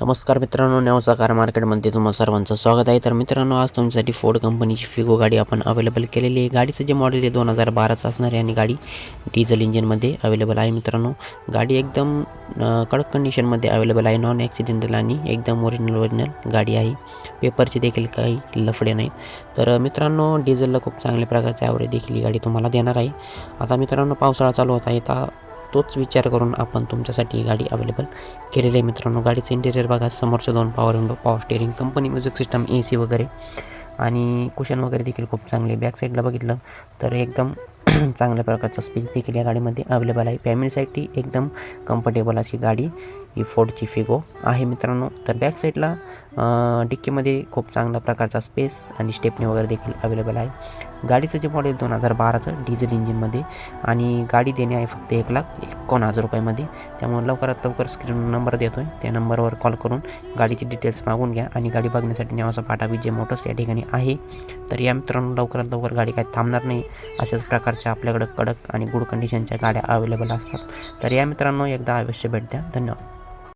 नमस्कार मित्रांनो नवसाकार मार्केटमध्ये तुम्हाला सर्वांचं स्वागत आहे. तर मित्रांनो आज तुमच्यासाठी फोर्ड कंपनीची फिगो गाडी आपण अवेलेबल केलेली आहे. गाडीचं जे मॉडेल आहे दोन हजार बाराचं असणार आहे आणि गाडी डिझेल इंजिनमध्ये अवेलेबल आहे मित्रांनो. गाडी एकदम कडक कंडिशनमध्ये अवेलेबल आहे. नॉन ॲक्सिडेंटल आणि एकदम ओरिजिनल ओरिजिनल गाडी आहे. पेपरचे देखील काही लफडे नाहीत. तर मित्रांनो डिझेलला खूप चांगल्या प्रकारचे ॲव्हरेज देखील ही गाडी तुम्हाला देणार आहे. आता मित्रांनो पावसाळा चालू होत आहे. तर तोच विचार करून आपण तुमच्यासाठी गाडी अवेलेबल केलेली आहे मित्रांनो. गाडीचं इंटेरियर बघा समोरचे दोन power window power steering company music system A C वगैरे. आणि कुशन वगैरे देखील खूप चांगले बॅक साईडला बघितलं तर एकदम चांगल्या प्रकारचा स्पेस देखील या गाडीमध्ये अवेलेबल आहे. फॅमिलीसाठी एकदम कम्फर्टेबल अशी गाडी ही फोर्डची फिगो आहे मित्रांनो. तर बॅक साईडला डिक्कीमध्ये खूप चांगल्या प्रकारचा स्पेस आणि स्टेपनी वगैरे देखील अवेलेबल आहे. गाडीचं जे मॉडेल दोन हजार बाराचं डिझेल इंजिनमध्ये आणि गाडी देणे आहे फक्त एक लाख एकोण हजार रुपयामध्ये. त्यामुळे लवकरात लवकर स्क्रीन नंबर देतो आहे त्या नंबरवर कॉल करून गाडीची डिटेल्स मागून घ्या आणि गाडी बघण्यासाठी नेवासा पाटा विजय मोटर्स या ठिकाणी आहे. तर या मित्रांनो लवकरात लवकर गाडी काय थांबणार नाही. अशाच प्रकारच्या आपल्याकडं कडक आणि गुड कंडिशनच्या गाड्या अवेलेबल असतात. तर या मित्रांनो एकदा अवश्य भेट द्या. धन्यवाद.